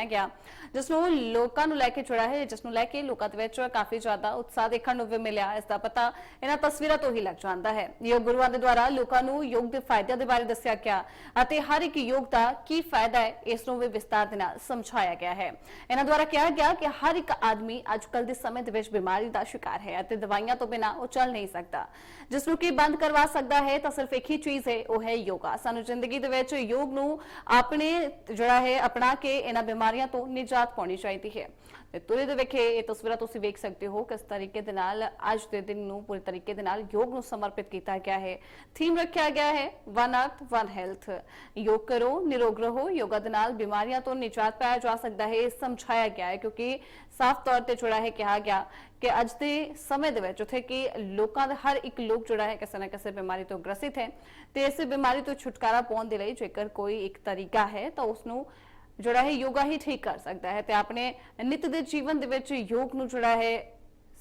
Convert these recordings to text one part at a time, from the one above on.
ਮਨਾਇਆ ਗਿਆ, ਜਿਸ ਨੂੰ ਲੋਕਾਂ ਨੂੰ ਲੈ ਕੇ ਜੁੜਿਆ ਹੈ, ਜਿਸ ਨੂੰ ਲੈ ਕੇ ਲੋਕਾਂ ਦੇ ਵਿੱਚ ਕਾਫੀ ਜ਼ਿਆਦਾ ਉਤਸ਼ਾਹ ਦੇਖਣ ਨੂੰ ਵੀ ਮਿਲਿਆ, ਇਸ ਦਾ ਪਤਾ ਇਹਨਾਂ ਤਸਵੀਰਾਂ ਤੋਂ ਹੀ ਲੱਗ ਜਾਂਦਾ ਹੈ। ਯੋਗ ਗੁਰੂਆਂ ਦੇ ਦੁਆਰਾ ਲੋਕਾਂ ਨੂੰ ਯੋਗ ਦੇ ਫਾਇਦਿਆਂ ਦੇ ਬਾਰੇ ਦੱਸਿਆ ਗਿਆ ਅਤੇ ਹਰ ਇੱਕ ਯੋਗ ਦਾ ਕੀ ਫਾਇਦਾ ਹੈ, ਇਸ ਨੂੰ ਵੀ ਵਿਸਤਾਰ ਦੇ ਨਾਲ ਸਮਝਾਇਆ ਗਿਆ ਹੈ। ਇਹਨਾਂ ਦੁਆਰਾ ਕਿਹਾ ਗਿਆ ਕਿ ਹਰ ਇੱਕ ਆਦਮੀ ਅੱਜ ਕੱਲ ਦੇ ਸਮੇਂ ਦੇ ਵਿੱਚ ਬਿਮਾਰੀ ਦਾ ਸ਼ਿਕਾਰ ਹੈ ਅਤੇ ਦਵਾਈਆਂ ਤੋਂ ਬਿਨਾਂ ਉਹ ਚੱਲ ਨਹੀਂ ਸਕਦਾ। ਜਿਸ ਨੂੰ ਕਿ ਬੰਦ ਕਰਵਾ ਸਕਦਾ ਹੈ, ਤਾਂ ਸਿਰਫ ਇੱਕ ਹੀ ਚੀਜ਼ ਹੈ, ਉਹ ਹੈ ਯੋਗਾ। ਸਾਨੂੰ ਜ਼ਿੰਦਗੀ ਦੇ ਵਿੱਚ ਯੋਗ ਨੂੰ ਆਪਣੇ ਜਿਹੜਾ ਹੈ ਆਪਣਾ ਕੇ ਇਹਨਾਂ ਬਿਮਾਰੀਆਂ ਤੋਂ ਨਿਜਾਤ ਪਾਉਣੀ ਚਾਹੀਦੀ ਹੈ। ਤੇ ਤੁਰੇ ਦੇ ਵੇਖੇ ਇਹ ਤਸਵੀਰਾਂ ਤੁਸੀਂ ਵੇਖ ਸਕਦੇ ਹੋ ਕਿਸ ਤਰੀਕੇ ਦੇ ਨਾਲ ਅੱਜ ਦੇ ਦਿਨ ਨੂੰ ਪੂਰੇ ਤਰੀਕੇ ਦੇ ਨਾਲ ਯੋਗ ਨੂੰ ਸਮਰਪਿਤ ਕੀਤਾ ਗਿਆ ਹੈ। ਥੀਮ ਰੱਖਿਆ ਗਿਆ ਹੈ ਵਨ ਅਰਥ ਵਨ ਹੈਲਥ ਯੋਗ ਕਰੋ, ਨਿਰੋਗ ਰਹੋ, ਯੋਗਾ ਦੇ ਨਾਲ ਬਿਮਾਰੀਆਂ ਤੋਂ ਨਿਜਾਤ ਪਾਇਆ ਜਾ ਸਕਦਾ ਹੈ, ਇਹ ਸਮਝਾਇਆ ਗਿਆ ਹੈ ਕਿਉਂਕਿ ਸਾਫ਼ ਤੌਰ ਤੇ ਜਿਹੜਾ ਹੈ ਕਿਹਾ ਗਿਆ ਕਿ ਅੱਜ ਦੇ ਸਮੇਂ ਦੇ ਵਿੱਚ ਉਥੇ ਕਿ ਲੋਕਾਂ ਦਾ ਹਰ ਇੱਕ ਲੋਕ ਜਿਹੜਾ ਹੈ ਕਿਸੇ ਨਾ ਕਿਸੇ ਬਿਮਾਰੀ ਤੋਂ ਗ੍ਰਸਿਤ ਹੈ। ਤੇ ਇਸ ਬਿਮਾਰੀ ਤੋਂ ਛੁਟਕਾਰਾ ਪਾਉਣ ਦੇ ਲਈ ਜੇਕਰ ਕੋਈ ਇੱਕ ਤਰੀਕਾ ਹੈ ਤਾਂ ਉਸ ਨੂੰ ਜਿਹੜਾ ਹੈ ਯੋਗਾ ਹੀ ਠੀਕ ਕਰ ਸਕਦਾ ਹੈ ਤੇ ਆਪਣੇ ਨਿਤ ਦੇ ਜੀਵਨ ਦੇ ਵਿੱਚ ਯੋਗ ਨੂੰ ਜਿਹੜਾ ਹੈ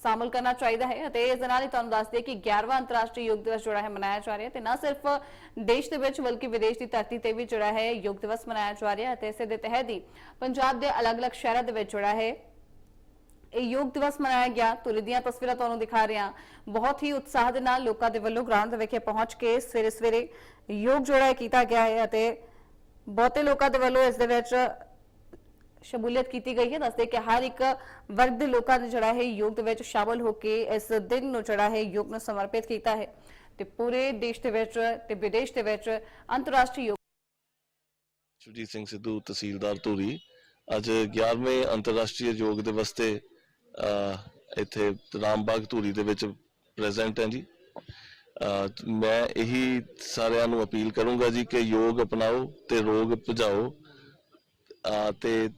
ਸ਼ਾਮਲ ਕਰਨਾ ਚਾਹੀਦਾ ਹੈ ਅਤੇ ਇਸ ਦੇ ਨਾਲ ਹੀ ਤੁਹਾਨੂੰ ਦੱਸ ਦਈਏ ਕਿ 11ਵਾਂ ਅੰਤਰਰਾਸ਼ਟਰੀ ਯੋਗ ਦਿਵਸ ਜਿਹੜਾ ਹੈ ਮਨਾਇਆ ਜਾ ਰਿਹਾ ਤੇ ਨਾ ਸਿਰਫ ਦੇਸ਼ ਦੇ ਵਿੱਚ ਬਲਕਿ ਵਿਦੇਸ਼ ਦੀ ਧਰਤੀ ਤੇ ਵੀ ਜਿਹੜਾ ਹੈ ਯੋਗ ਦਿਵਸ ਮਨਾਇਆ ਜਾ ਰਿਹਾ ਅਤੇ ਇਸੇ ਦੇ ਤਹਿਤ ਹੀ ਪੰਜਾਬ ਦੇ ਅਲੱਗ-ਅਲੱਗ ਸ਼ਹਿਰਾਂ ਦੇ ਵਿੱਚ ਜਿਹੜਾ ਹੈ ਇਹ ਯੋਗ ਦਿਵਸ ਮਨਾਇਆ ਗਿਆ। ਤੁਰੇ ਦੀਆਂ ਤਸਵੀਰਾਂ ਤੁਹਾਨੂੰ ਦਿਖਾ ਰਿਹਾ। ਬਹੁਤ ਹੀ ਉਤਸ਼ਾਹ ਦੇ ਨਾਲ ਲੋਕਾਂ ਦੇ ਵੱਲੋਂ ਗਰਾਊਂਡ ਦੇ ਵਿਖੇ ਪਹੁੰਚ ਕੇ ਸਵੇਰੇ ਸਵੇਰੇ ਯੋਗ ਜਿਹੜਾ ਹੈ ਕੀਤਾ ਗਿਆ ਹੈ ਅਤੇ ਬਹੁਤੇ ਲੋਕਾਂ ਦੇ ਵੱਲੋਂ ਇਸ ਦੇ ਵਿੱਚ ਸ਼ਮੂਲੀਅਤ ਕੀਤੀ ਗਈ ਹੈ। ਦੱਸਦੇ ਕਿ ਹਰ ਇੱਕ ਵਰਗ ਦੇ ਲੋਕਾਂ ਨੇ ਜਿਹੜਾ ਹੈ ਯੋਗ ਦੇ ਵਿੱਚ ਸ਼ਾਮਲ ਹੋ ਕੇ ਇਸ ਦਿਨ ਨੂੰ ਜਿਹੜਾ ਹੈ ਯੋਗ ਨੂੰ ਸਮਰਪਿਤ ਕੀਤਾ ਹੈ ਤੇ ਪੂਰੇ ਦੇਸ਼ ਦੇ ਵਿੱਚ ਤੇ ਵਿਦੇਸ਼ ਦੇ ਵਿੱਚ ਅੰਤਰਰਾਸ਼ਟਰੀ ਯੋਗ ਸੁਰਜੀਤ ਸਿੰਘ ਸਿੱਧੂ ਤਹਿਸੀਲਦਾਰ ਧੂਰੀ ਅੱਜ 11ਵੇਂ ਅੰਤਰਰਾਸ਼ਟਰੀ ਯੋਗ ਦਿਵਸ ਤੇ ਅਹ, ਇੱਥੇ ਰਾਮਬਾਗ ਧੂਰੀ ਦੇ ਵਿੱਚ ਪ੍ਰੈਜ਼ੈਂਟ ਹਾਂ ਜੀ। ਮੈਂ ਇਹੀ ਸਾਰਿਆਂ ਨੂੰ ਅਪੀਲ ਕਰੂੰਗਾ ਜੀ ਕਿ ਯੋਗ ਅਪਣਾਓ ਤੇ ਰੋਗ ਭਜਾਓ ਅਹ, ਤੇ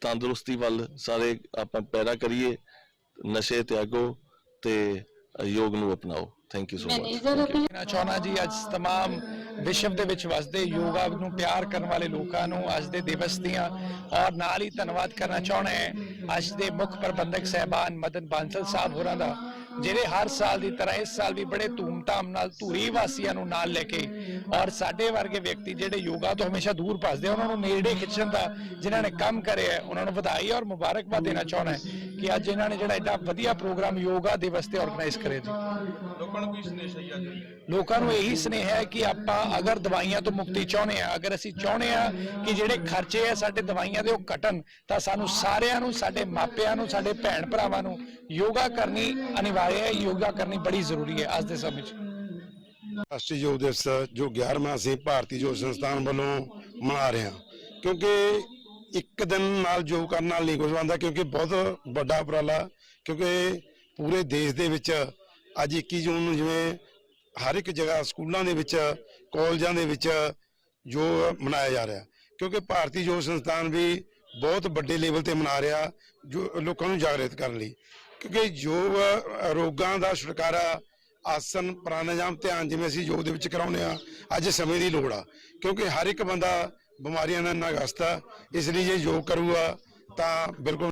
ਤੰਦਰੁਸਤੀ ਵੱਲ ਸਾਰੇ ਆਪਾਂ ਪੈਰਾ ਕਰੀਏ ਨਸ਼ੇ ਤਿਆਗੋ ਤੇ ਯੋਗ ਨੂੰ ਅਪਣਾਓ ਥੈਂਕ ਯੂ ਸੋ ਮਚ ਕਹਿਣਾ ਚਾਹੁੰਦਾ ਜੀ ਅੱਜ तमाम ਵਿਸ਼ਵ ਦੇ ਵਿੱਚ ਵਸਦੇ ਯੋਗਾ ਨੂੰ ਪਿਆਰ ਕਰਨ ਵਾਲੇ ਲੋਕਾਂ ਨੂੰ ਅੱਜ ਦੇ ਦਿਵਸ ਦੀਆਂ ਔਰ ਨਾਲ ਹੀ ਧੰਨਵਾਦ ਕਰਨਾ ਚਾਹੁੰਦਾ ਹੈ ਅੱਜ ਦੇ ਮੁੱਖ ਪ੍ਰਬੰਧਕ ਸਹਿਬਾਨ ਮਦਨ ਬਾਂਸਲ ਸਾਹਿਬ ਹੋਰਾਂ ਦਾ ਜਿਹੜੇ ਹਰ ਸਾਲ ਦੀ ਤਰ੍ਹਾਂ ਇਸ ਸਾਲ ਵੀ ਬੜੇ ਧੂਮਧਾਮ ਨਾਲ ਧੂਰੀ ਵਾਸੀਆਂ ਨੂੰ ਨਾਲ ਲੈ ਕੇ ਔਰ ਸਾਡੇ ਵਰਗੇ ਵਿਅਕਤੀ ਜਿਹੜੇ ਯੋਗਾ ਤੋਂ ਹਮੇਸ਼ਾ ਦੂਰ ਭੱਜਦੇ ਉਹਨਾਂ ਨੂੰ ਨੇੜੇ ਖਿੱਚਣ ਦਾ ਜਿਨ੍ਹਾਂ ਨੇ ਕੰਮ ਕਰਿਆ ਉਹਨਾਂ ਨੂੰ ਵਧਾਈ ਔਰ ਮੁਬਾਰਕਬਾਦ ਦੇਣਾ ਚਾਹੁੰਦਾ ਕਿ ਅੱਜ ਇਹਨਾਂ ਨੇ ਜਿਹੜਾ ਐਡਾ ਵਧੀਆ ਪ੍ਰੋਗਰਾਮ ਯੋਗਾ ਦਿਵਸ ਤੇ ਆਰਗੇਨਾਈਜ਼ ਕਰੇ ਜੀ। ਲੋਕਾਂ ਨੂੰ ਇਹੀ ਸਨੇਹ ਹੈ ਕਿ ਆਪਾਂ ਅਗਰ ਦਵਾਈਆਂ ਤੋਂ ਮੁਕਤੀ ਚਾਹੁੰਦੇ ਆ ਅਗਰ ਅਸੀਂ ਚਾਹੁੰਦੇ ਆ ਕਿ ਜਿਹੜੇ ਖਰਚੇ ਆ ਸਾਡੇ ਦਵਾਈਆਂ ਦੇ ਉਹ ਘਟਣ ਤਾਂ ਸਾਨੂੰ ਸਾਰਿਆਂ ਨੂੰ ਸਾਡੇ ਮਾਪਿਆਂ ਨੂੰ ਸਾਡੇ ਭੈਣ ਭਰਾਵਾਂ ਨੂੰ ਯੋਗਾ ਕਰਨੀ ਅਨਿਵਾਰਿਆ ਹੈ ਯੋਗਾ ਕਰਨੀ ਬੜੀ ਜ਼ਰੂਰੀ ਹੈ ਅੱਜ ਦੇ ਸਮੇਂ 'ਚ। ਰਾਸ਼ਟਰੀ ਯੋਗ ਦਿਵਸ ਜੋ 11ਵਾਂ ਅਸੀਂ ਭਾਰਤੀ ਯੋਗ ਸੰਸਥਾਨ ਵੱਲੋਂ ਮਨਾ ਰਹੇ ਹਾਂ ਕਿਉਂਕਿ ਇੱਕ ਦਿਨ ਨਾਲ ਯੋਗ ਕਰਨ ਨਾਲ ਨਹੀਂ ਕੁਝ ਬਣਦਾ ਕਿਉਂਕਿ ਬਹੁਤ ਵੱਡਾ ਉਪਰਾਲਾ ਕਿਉਂਕਿ ਪੂਰੇ ਦੇਸ਼ ਦੇ ਵਿੱਚ ਅੱਜ 21 ਜੂਨ ਨੂੰ ਜਿਵੇਂ ਹਰ ਇੱਕ ਜਗ੍ਹਾ ਸਕੂਲਾਂ ਦੇ ਵਿੱਚ, ਕਾਲਜਾਂ ਦੇ ਵਿੱਚ ਜੋ ਮਨਾਇਆ ਜਾ ਰਿਹਾ। ਕਿਉਂਕਿ ਭਾਰਤੀ ਯੋਗ ਸੰਸਥਾਨ ਵੀ ਬਹੁਤ ਵੱਡੇ ਲੈਵਲ ਤੇ ਮਨਾ ਰਿਹਾ ਜੋ ਲੋਕਾਂ ਨੂੰ ਜਾਗਰਿਤ ਕਰਨ ਲਈ। ਕਿਉਂਕਿ ਯੋਗ ਰੋਗਾਂ ਦਾ ਛੁਟਕਾਰਾ, ਆਸਨ, ਪ੍ਰਾਣਾਯਾਮ, ਧਿਆਨ ਜਿਵੇਂ ਅਸੀਂ ਯੋਗ ਦੇ ਵਿੱਚ ਕਰਾਉਂਦੇ ਆ ਅੱਜ ਸਮੇਂ ਦੀ ਲੋੜ ਆ। ਕਿਉਂਕਿ ਹਰ ਇੱਕ ਬੰਦਾ ਬਿਮਾਰੀਆਂ ਨਾਲ ਨਗਸਤ ਆ, ਇਸ ਲਈ ਜੇ ਯੋਗ ਕਰੂਗਾ ਤਾਂ ਬਿਲਕੁਲ